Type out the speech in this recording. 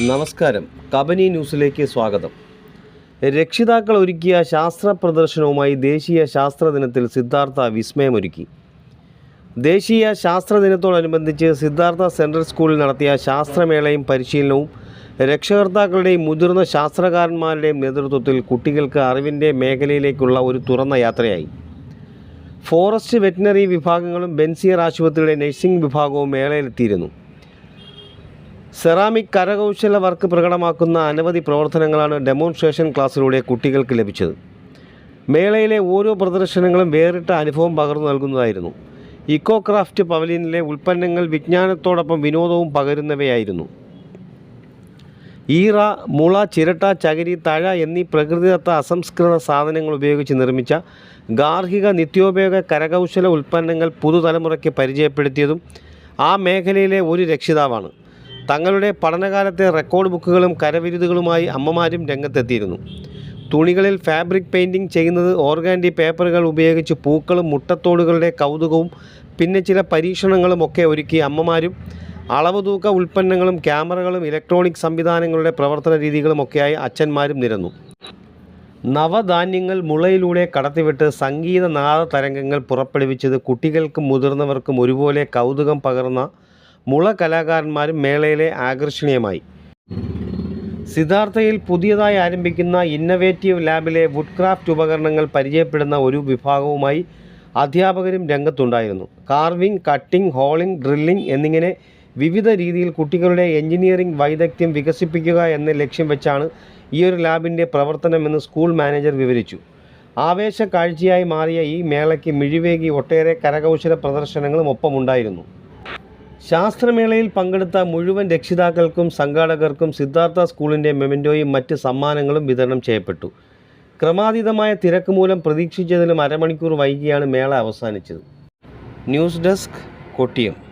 നമസ്കാരം. കബനി ന്യൂസിലേക്ക് സ്വാഗതം. രക്ഷിതാക്കൾ ഒരുക്കിയ ശാസ്ത്ര പ്രദർശനവുമായി ദേശീയ ശാസ്ത്ര ദിനത്തിൽ സിദ്ധാർത്ഥ വിസ്മയമൊരുക്കി. ദേശീയ ശാസ്ത്ര ദിനത്തോടനുബന്ധിച്ച് സിദ്ധാർത്ഥ സെൻട്രൽ സ്കൂളിൽ നടത്തിയ ശാസ്ത്രമേളയും പരിശീലനവും രക്ഷകർത്താക്കളുടെയും മുതിർന്ന ശാസ്ത്രകാരന്മാരുടെയും നേതൃത്വത്തിൽ കുട്ടികൾക്ക് അറിവിന്റെ മേഖലയിലേക്കുള്ള ഒരു തുറന്ന യാത്രയായി. ഫോറസ്റ്റ് വെറ്റിനറി വിഭാഗങ്ങളും ബെൻസിയർ ആശുപത്രിയുടെ നഴ്സിംഗ് വിഭാഗവും മേളയിലെത്തിയിരുന്നു. സെറാമിക് കരകൗശല വർക്ക് പ്രകടമാക്കുന്ന അനവധി പ്രവർത്തനങ്ങളാണ് ഡെമോൺസ്ട്രേഷൻ ക്ലാസ്സിലൂടെ കുട്ടികൾക്ക് ലഭിച്ചത്. മേളയിലെ ഓരോ പ്രദർശനങ്ങളും വേറിട്ട അനുഭവം പകർന്നു നൽകുന്നതായിരുന്നു. ഇക്കോ ക്രാഫ്റ്റ് പവലിയനിലെ ഉൽപ്പന്നങ്ങൾ വിജ്ഞാനത്തോടൊപ്പം വിനോദവും പകരുന്നവയായിരുന്നു. ഈറ മുള ചിരട്ട ചകിരി തഴ എന്നീ പ്രകൃതിദത്ത അസംസ്കൃത സാധനങ്ങൾ ഉപയോഗിച്ച് നിർമ്മിച്ച ഗാർഹിക നിത്യോപയോഗ കരകൗശല ഉൽപ്പന്നങ്ങൾ പുതുതലമുറയ്ക്ക് പരിചയപ്പെടുത്തിയതും ആ മേഖലയിലെ ഒരു രക്ഷിതാവാണ്. തങ്ങളുടെ പഠനകാലത്തെ റെക്കോർഡ് ബുക്കുകളും കരവിരുതുകളുമായി അമ്മമാരും രംഗത്തെത്തിയിരുന്നു. തുണികളിൽ ഫാബ്രിക് പെയിന്റിംഗ് ചെയ്യുന്നത് ഓർഗാൻഡി പേപ്പറുകൾ ഉപയോഗിച്ച് പൂക്കളും മുട്ടത്തോടുകളുടെ കൗതുകവും പിന്നെ ചില പരീക്ഷണങ്ങളും ഒക്കെ ഒരുക്കി അമ്മമാരും അളവ് തൂക്ക ഉൽപ്പന്നങ്ങളും ക്യാമറകളും ഇലക്ട്രോണിക് സംവിധാനങ്ങളുടെ പ്രവർത്തന രീതികളും ഒക്കെയായി അച്ഛന്മാരും നിരന്നു. നവധാന്യങ്ങൾ മുളയിലൂടെ കടത്തിവിട്ട് സംഗീത നാദ തരംഗങ്ങൾ പുറപ്പെടുവിച്ചത് കുട്ടികൾക്കും മുതിർന്നവർക്കും ഒരുപോലെ കൗതുകം പകർന്ന മുള കലാകാരന്മാരും മേളയിലെ ആകർഷണീയമായി. സിദ്ധാർത്ഥയിൽ പുതിയതായി ആരംഭിക്കുന്ന ഇന്നവേറ്റീവ് ലാബിലെ വുഡ് ക്രാഫ്റ്റ് ഉപകരണങ്ങൾ പരിചയപ്പെടുന്ന ഒരു വിഭാഗവുമായി അധ്യാപകരും രംഗത്തുണ്ടായിരുന്നു. കാർവിംഗ് കട്ടിംഗ് ഹോളിംഗ് ഡ്രില്ലിംഗ് എന്നിങ്ങനെ വിവിധ രീതിയിൽ കുട്ടികളുടെ എഞ്ചിനീയറിംഗ് വൈദഗ്ധ്യം വികസിപ്പിക്കുക എന്ന ലക്ഷ്യം വെച്ചാണ് ഈ ഒരു ലാബിന്റെ പ്രവർത്തനമെന്ന് സ്കൂൾ മാനേജർ വിവരിച്ചു. ആവേശ കാഴ്ചയായി മാറിയ ഈ മേളയ്ക്ക് മിഴിവേകി ഒട്ടേറെ കരകൗശല പ്രദർശനങ്ങളും ഒപ്പമുണ്ടായിരുന്നു. ശാസ്ത്രമേളയിൽ പങ്കെടുത്ത മുഴുവൻ രക്ഷിതാക്കൾക്കും സംഘാടകർക്കും സിദ്ധാർത്ഥ സ്കൂളിന്റെ മെമന്റോയും മറ്റ് സമ്മാനങ്ങളും വിതരണം ചെയ്യപ്പെട്ടു. ക്രമാതീതമായ തിരക്ക് മൂലം പ്രതീക്ഷിച്ചതിലും അരമണിക്കൂർ വൈകിയാണ് മേള അവസാനിച്ചത്. News desk Kottiyam.